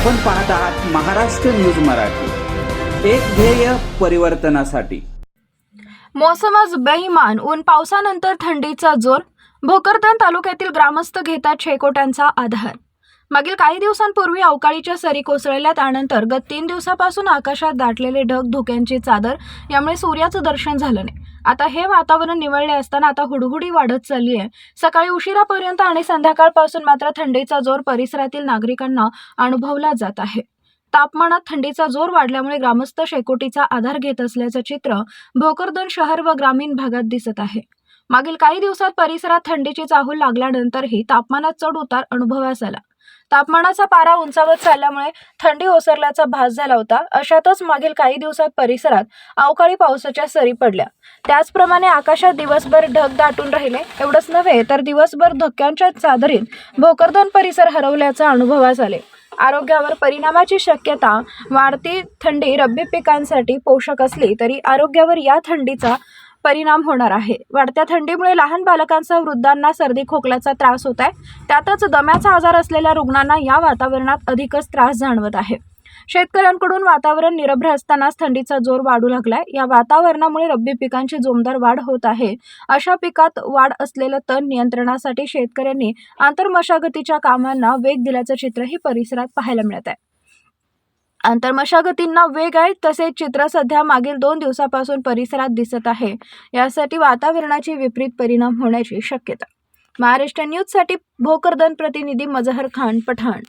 आपण पाहत आहात महाराष्ट्र न्यूज मराठी. एक ध्येय परिवर्तनासाठी. मोसमच बेईमान ऊन पावसानंतर थंडीचा जोर भोकरदन तालुक्यातील ग्रामस्थ घेतात शेकोट्यांचा आधार. मागील काही दिवसांपूर्वी अवकाळीच्या सरी कोसळल्या त्यानंतर गत तीन दिवसापासून आकाशात दाटलेले ढग धुक्यांची चादर यामुळे सूर्याचं दर्शन झालं नाही. आता हे वातावरण निवळले असताना आता हुडहुडी वाढत चालली आहे. सकाळी उशिरापर्यंत आणि संध्याकाळपासून मात्र थंडीचा जोर परिसरातील नागरिकांना अनुभवला जात आहे. तापमानात थंडीचा जोर वाढल्यामुळे ग्रामस्थ शेकोटीचा आधार घेत असल्याचं चित्र भोकरदन शहर व ग्रामीण भागात दिसत आहे. मागील काही दिवसात परिसरात थंडीची चाहूल लागल्यानंतरही तापमानात चढ उतार अनुभवास आला. तापमानाचा पारा उंचावत चालल्यामुळे थंडी ओसरल्याचा भास झाला होता. अशातच मागील काही दिवसात परिसरात अवकाळी पावसाच्या सरी पडल्या. त्याचप्रमाणे आकाशात दिवसभर ढग दाटून राहिले. एवढंच नव्हे तर दिवसभर धक्क्यांच्या चादरीत भोकरदन परिसर हरवल्याचा अनुभवास आले. आरोग्यावर परिणामाची शक्यता वाढती थंडी रब्बी पिकांसाठी पोषक असली तरी आरोग्यावर या थंडीचा परिणाम होणार आहे. वाढत्या थंडीमुळे लहान बालकांसह वृद्धांना सर्दी खोकल्याचा त्रास होत आहे. त्यातच दम्याचा आजार असलेल्या रुग्णांना या वातावरणात अधिकच त्रास जाणवत आहे. शेतकऱ्यांकडून वातावरण निरभ्र असतानाच थंडीचा जोर वाढू लागलाय. या वातावरणामुळे रब्बी पिकांची जोमदार वाढ होत आहे. अशा पिकात वाढ असलेलं तण नियंत्रणासाठी शेतकऱ्यांनी आंतरमशागतीच्या कामांना वेग दिल्याचं चित्रही परिसरात पाहायला मिळत आहे. आंतरमशागतींना वेग आहे तसे चित्र सध्या मागील दोन दिवसापासून परिसरात दिसत आहे. यासाठी वातावरणाची विपरीत परिणाम होण्याची शक्यता. महाराष्ट्र न्यूजसाठी भोकरदन प्रतिनिधी मजहर खान पठाण.